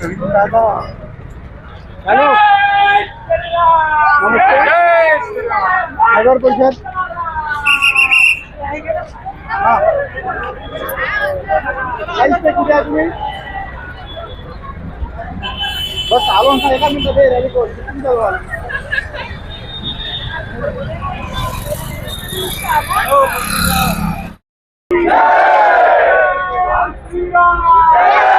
हैं हैं हॅलो नगर परिषद. काहीच कुठे तुम्ही? बस आलो ना एका मिनिटात हे रॅली कोण किती चालू आला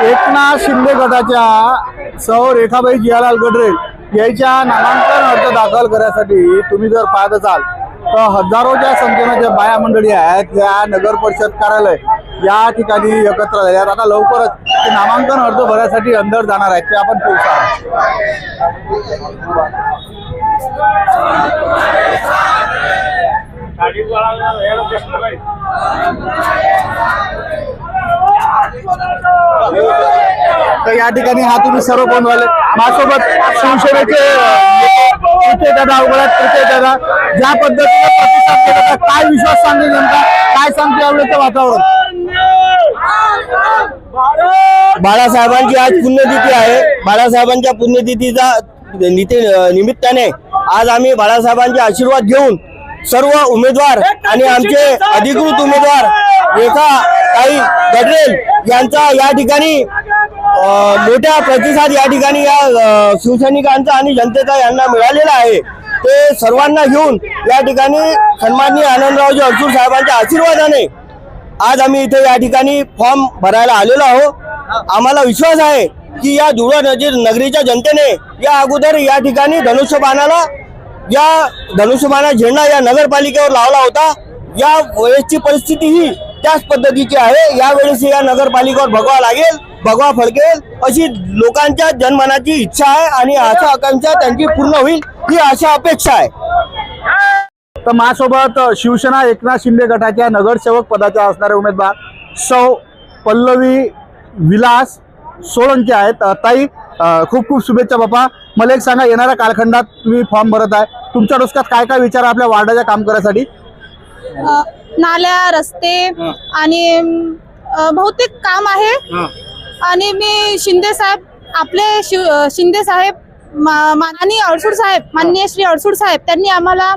एकनाथ शिंदे गटाच्या सौ रेखाबाई जियालाल गडरे यांच्या नामांकन अर्ज दाखल करण्यासाठी तुम्ही जर पाहत असाल हजारोच्या संख्येनं ज्या बाया मंडळी आहेत त्या नगर परिषद कार्यालय या ठिकाणी एकत्र झाल्या आता लवकरच ते नामांकन अर्ज भरण्यासाठी अंदर जाणार आहेत ते आपण पोहोचणार तर या ठिकाणी हा तुम्ही सर्व कोण झाले माझ्यासोबत शिवसेनेचे नेते दादा अवघडात प्रीते दादा. ज्या पद्धतीने प्रतिसाद देत होता, काय विश्वास सांगते जनता काय सांगते यावेळेचं वातावरण? बाळासाहेबांची आज पुण्यतिथी आहे. बाळासाहेबांच्या पुण्यतिथीचा निते निमित्ताने आज आम्ही बाळासाहेबांचे आशीर्वाद घेऊन सर्व उमेदवार आणि आमचे अधिकृत उमेदवार रेखा ताई गडरेल यांचा या ठिकाणी मोठा प्रतिसाद या ठिकाणी या शिवसैनिकांचा आणि जनतेचा यांना मिळालेला आहे. ते सर्वांना घेऊन या ठिकाणी सन्माननीय आनंदरावजी अडसूर साहेबांच्या आशीर्वादाने आज आम्ही इथे या ठिकाणी फॉर्म भरायला आलेलो आहोत. आम्हाला विश्वास आहे की या धुळा नजीर नगरीच्या जनतेने या अगोदर या ठिकाणी धनुष्यबाणाला या धनुष्यबाणा झेंडा या नगरपालिकेवर लावला होता. या वेळेसची परिस्थिती ही त्याच पद्धतीची आहे. या वेळेस या नगरपालिकेवर भगवा लागेल. भगवा फडकेल. अशी लोकांच्या जनमनाची इच्छा आहे आणि आशा आकांक्षा त्यांची पूर्ण होईल ही आशा अपेक्षा आहे. तर माझ्यासोबत शिवसेना एकनाथ शिंदे गटाच्या नगरसेवक पदाच्या असणारे उमेदवार सौ पल्लवी विलास सोळंके आहेत. ताई खूप खूप शुभेच्छा बापा. मला एक सांगा येणाऱ्या कालखंडात तुम्ही फॉर्म भरत आहे. तुमच्या डोसक्यात काय काय विचार आहे आपल्या वार्डाच्या काम करायसाठी? नाल्या रस्ते आणि बहुतेक काम आहे. आणि मी शिंदे साहेब आपले शिव शिंदे साहेब मा- मा- आणि अडसूड साहेब माननीय श्री अडसूड साहेब त्यांनी आम्हाला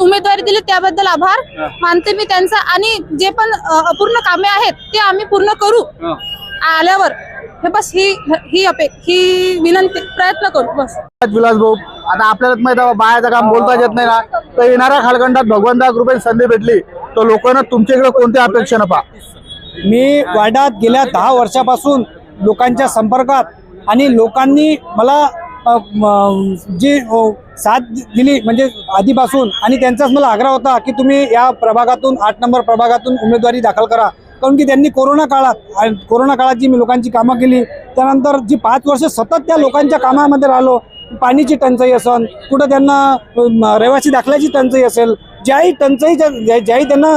उमेदवारी दिली त्याबद्दल आभार. मानते मी त्यांचा. आणि जे पण अपूर्ण कामे आहेत ते आम्ही पूर्ण करू. आल्यावर हे बस ही ही अपे ही विनंती प्रयत्न करू बस. विलास भाऊ आता आपल्याला माहीत आहे बायाचं काम बोलता येत नाही ना. तर येणाऱ्या कालखंडात भगवंता कृपेने संधी भेटली. तर लोकांना तुमच्याकडे कोणत्या अपेक्षेनं पहा मी वाड्यात गेल्या दहा वर्षापासून लोकांच्या संपर्कात आणि लोकांनी मला जी साथ दिली म्हणजे आधीपासून आणि त्यांचाच मला आग्रह होता की तुम्ही या प्रभागातून आठ नंबर प्रभागातून उमेदवारी दाखल करा. कारण की त्यांनी कोरोना काळात कोरोना काळात जी मी लोकांची कामं केली त्यानंतर जी पाच वर्ष सतत त्या लोकांच्या कामामध्ये राहिलो पाणीची टंचाई असेल कुठं त्यांना रहिवासी दाखल्याची टंचाई असेल ज्याही टंचाईच्या ज्या- ज्याही त्यांना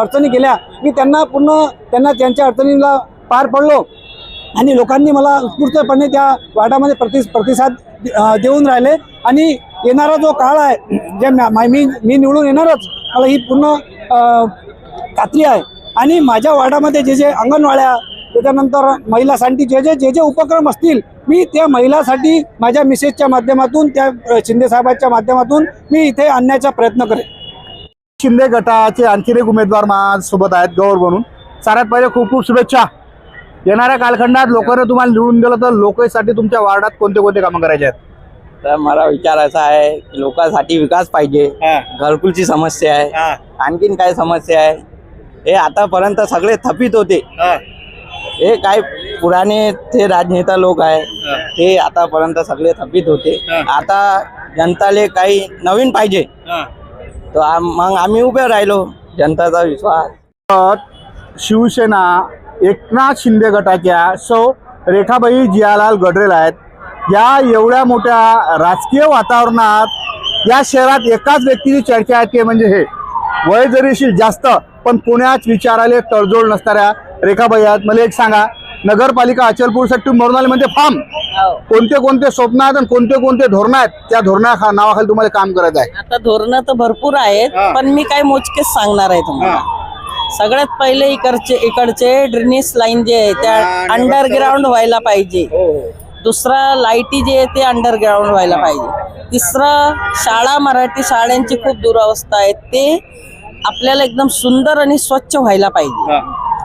अडचणी गेल्या मी त्यांना पूर्ण त्यांना त्यांच्या अडचणीला पार पडलो. आणि लोकांनी मला उत्स्फूर्तपणे त्या वार्डामध्ये प्रति प्रतिसाद देऊन राहिले. आणि येणारा जो काळ आहे जे मा- मी मी निवडून येणारच मला ही पूर्ण खात्री आहे. आणि माझ्या वार्डामध्ये जे जे अंगणवाड्या त्याच्यानंतर महिलासाठी जे जे जे जे उपक्रम असतील मी त्या महिलासाठी माझ्या मिसेसच्या माध्यमातून त्या शिंदेसाहेबांच्या माध्यमातून मी इथे आणण्याचा प्रयत्न करेन. शिंदे गटाचे आणखीन एक उमेदवार माझ्यासोबत आहेत गौर म्हणून. साऱ्यात पहिले खूप खूप शुभेच्छा. येणाऱ्या कालखंडात लोकांना तुम्हाला निवडून दिलं तर लोकांसाठी तुमच्या वार्डात कोणते कोणते कामं करायचे आहेत? तर मला विचार असा आहे की लोकांसाठी विकास पाहिजे घरकुलची समस्या आहे आणखीन काय समस्या आहे? हे आतापर्यंत सगळे थपित होते. हे. काय पुराणे ते राजनेता लोक आहे ते आतापर्यंत सगळे थपित होते. आता जनताले काही नवीन पाहिजे. तर मग आम्ही उभे राहिलो जनताचा विश्वास. तर शिवसेना एकनाथ शिंदे गटाच्या सौ रेखाबाई जियालाल गडरेल आहेत. या एवढ्या मोठ्या राजकीय वातावरणात या शहरात एकाच व्यक्तीची चर्चा आहे ते म्हणजे हे. वय जरीशील जास्त पण पुण्यात विचाराले तडजोड नसणाऱ्या रेखाबाई आहेत. मला एक सांगा नगरपालिका अचलपूरसाठी म्हणजे फार्म कोणते कोणते स्वप्न आहेत आणि कोणते कोणते धोरण आहेत त्या धोरणा नावाखाली तुम्हाला काम करायचं आहे. आता धोरणं तर भरपूर आहेत हा. पण मी काय मोजकेच सांगणार आहे तुम्हाला. सगळ्यात पहिले इकडचे इकडचे ड्रेनेज लाईन जे आहे त्या हा, अंडरग्राऊंड व्हायला पाहिजे. दुसरं लाईटी जे आहे ते अंडरग्राऊंड व्हायला पाहिजे. तिसरं शाळा मराठी शाळांची खूप दुरावस्था आहे. ते आपल्याला एकदम सुंदर आणि स्वच्छ व्हायला पाहिजे.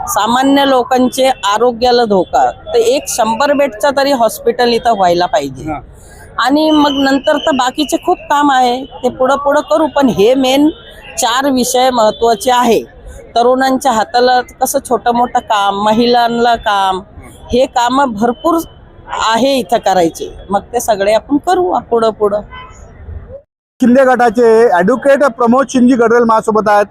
सामान्य लोकांचे आरोग्याला धोका. तर एक शंभर बेडचा तरी हॉस्पिटल इथं व्हायला पाहिजे. आणि मग नंतर तर बाकीचे खूप काम आहे. ते पुढं पुढं करू पण हे मेन चार विषय महत्त्वाचे आहे. तरुणांच्या हाताला कसं छोटं मोठं काम महिलांना काम हे काम भरपूर आहे इथं करायचे. मग ते सगळे आपण करू पुढं पुढं. शिंदे गटाचे ऍडव्होकेट प्रमोद शिंदे गडरेल माझ्यासोबत आहेत.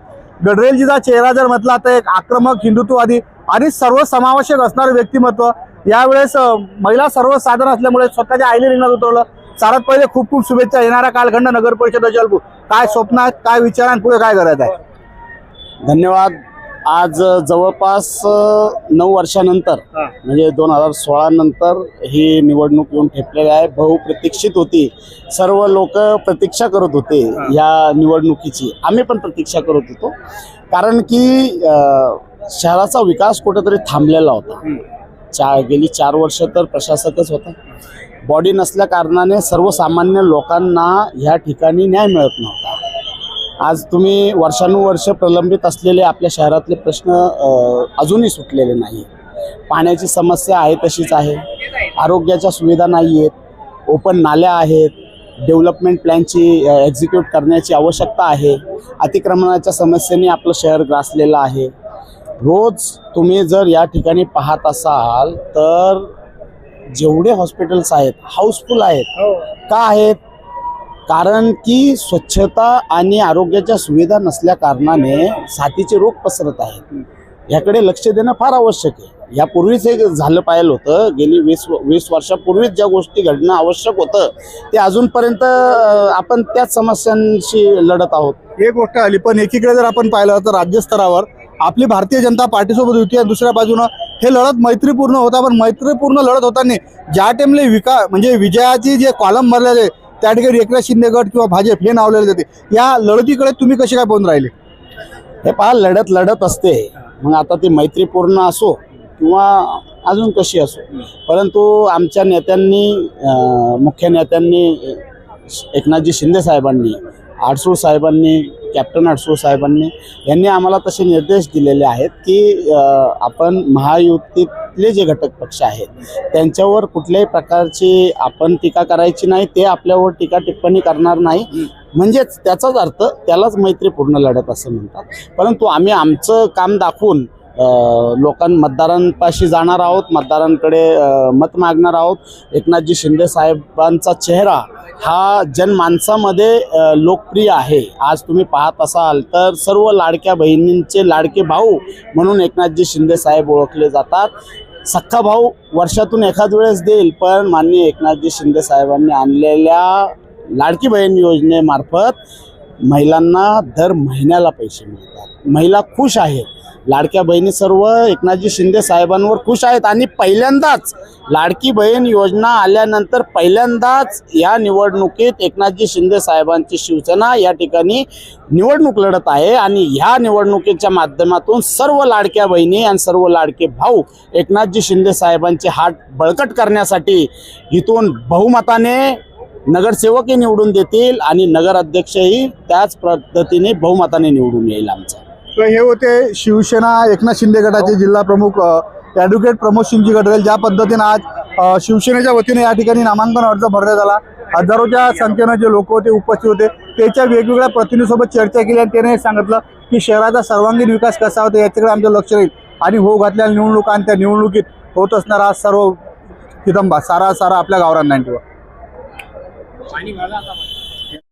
गडरेलजीचा चेहरा जर म्हटला तर एक आक्रमक हिंदुत्ववादी आणि सर्वसमावेशक असणारं व्यक्तिमत्व. यावेळेस महिला सर्वसाधारण असल्यामुळे स्वतःच्या आईने रिंगणात उतरवलं. सारात पहिले खूप खूप शुभेच्छा येणारा कालखंड नगर परिषद अचलपूर काय स्वप्न आहेत काय विचार आणि पुढे काय करायचं आहे धन्यवाद. आज जवळपास नऊ वर्षानंतर म्हणजे दोन हजार सोळा नंतर ही निवडणूक येऊन ठेपलेली आहे. बहुप्रतीक्षित होती. सर्व लोक प्रतीक्षा करत होते या निवडणुकीची. आम्ही पण प्रतीक्षा करत होतो. कारण की शहराचा विकास कुठेतरी थांबलेला होता. चा गेली चार वर्ष तर प्रशासकच होता. बॉडी नसल्या कारणाने सर्वसामान्य लोकांना ह्या ठिकाणी न्याय मिळत नव्हता. आज तुम्ही वर्षानुवर्ष प्रलंबित असलेले आपल्या शहरातले प्रश्न अजूनही सुटलेले नाही पाण्याची समस्या आहे तशीच आहे. आरोग्याच्या सुविधा नाही आहेत ओपन नाल्या आहेत. डेव्हलपमेंट प्लॅनची एक्झिक्यूट करण्याची आवश्यकता आहे. अतिक्रमणाच्या समस्येने आपलं शहर ग्रासलेलं आहे. रोज तुम्ही जर या ठिकाणी पाहत असाल तर जेवढे हॉस्पिटल्स आहेत हाऊसफुल आहेत का आहेत? कारण की स्वच्छता आणि आरोग्याच्या सुविधा नसल्या कारणाने साथीचे रोग पसरत आहेत. याकडे लक्ष देणं फार आवश्यक आहे. यापूर्वीच हे झालं पाहिलं होतं. गेली वीस वीस वर्षापूर्वीच ज्या गोष्टी घडणं आवश्यक होतं ते अजूनपर्यंत आपण त्याच समस्यांशी लढत आहोत. एक गोष्ट आली पण एकीकडे जर आपण पाहिलं तर राज्यस्तरावर आपली भारतीय जनता पार्टीसोबत होती आणि दुसऱ्या बाजूनं हे लढत मैत्रीपूर्ण होता पण मैत्रीपूर्ण लढत होताना ज्या टाइमला विका म्हणजे विजयाची जे कॉलम भरलेले त्या ठिकाणी एकनाथ शिंदे गट किंवा भाजप हे नाव जाते या लढतीकडे तुम्ही कसे काय बोलून राहिले? हे पहा लढत लढत असते. मग आता ती मैत्रीपूर्ण असो किंवा अजून कशी असो. परंतु आमच्या नेत्यांनी मुख्य नेत्यांनी एकनाथजी शिंदे साहेबांनी आडसूळ साहेबांनी कॅप्टन आडसूळ साहेबांनी यांनी आम्हाला तसे निर्देश दिलेले आहेत की आपण महायुतीतले जे घटक पक्ष आहेत त्यांच्यावर कुठल्याही प्रकारची आपण टीका करायची नाही ते आपल्यावर टीका टिप्पणी करणार नाही. म्हणजेच त्याचाच अर्थ त्यालाच मैत्रीपूर्ण लढत असं म्हणतात. परंतु आम्ही आमचं काम दाखवून लोकां मतदारांपाशी जाणार आहोत मतदारांकडे मत मागणार आहोत. एकनाथजी शिंदे साहेबांचा चेहरा हा जनमानसामध्ये लोकप्रिय आहे. आज तुम्ही पाहत असाल तर सर्व लाडक्या बहिणींचे लाडके भाऊ म्हणून एकनाथजी शिंदे साहेब ओळखले जातात. सख्खा भाऊ वर्षातून एखाद वेळेस देईल पण माननीय एकनाथजी शिंदे साहेबांनी आणलेल्या लाडकी बहीण योजनेमार्फत महिलांना दर महिन्याला पैसे मिळतात. महिला खुश आहेत. लाडक्या बहिणी सर्व एकनाथजी शिंदे साहेबांवर खुश आहेत. आणि पहिल्यांदाच लाडकी बहीण योजना आल्यानंतर पहिल्यांदाच या निवडणुकीत एकनाथजी शिंदे साहेबांची शिवसेना या ठिकाणी निवडणूक लढत आहे. आणि ह्या निवडणुकीच्या माध्यमातून सर्व लाडक्या बहिणी आणि सर्व लाडके भाऊ एकनाथजी शिंदे साहेबांचे हात बळकट करण्यासाठी इथून बहुमताने नगरसेवकही निवडून देतील आणि नगराध्यक्षही त्याच पद्धतीने बहुमताने निवडून येईल आमचा. तर हे होते शिवसेना एकनाथ शिंदे गटाचे जिल्हा प्रमुख ॲडव्होकेट प्रमोद सिंगजी गडरेल ज्या पद्धतीने आज शिवसेनेच्या वतीने या ठिकाणी नामांकन अर्ज भरण्यात आला. हजारोच्या संख्येनं जे लोक होते उपस्थित होते त्याच्या वेगवेगळ्या प्रतिनिधीसोबत चर्चा केली आणि त्याने हे सांगितलं की शहराचा सर्वांगीण विकास कसा होता याच्याकडे आमचं लक्ष राहील. आणि हो घातलेल्या निवडणुका आणि त्या निवडणुकीत होत असणारा सर्व हितंबा सारा सारा आपल्या गावरान नाईन्टीवर.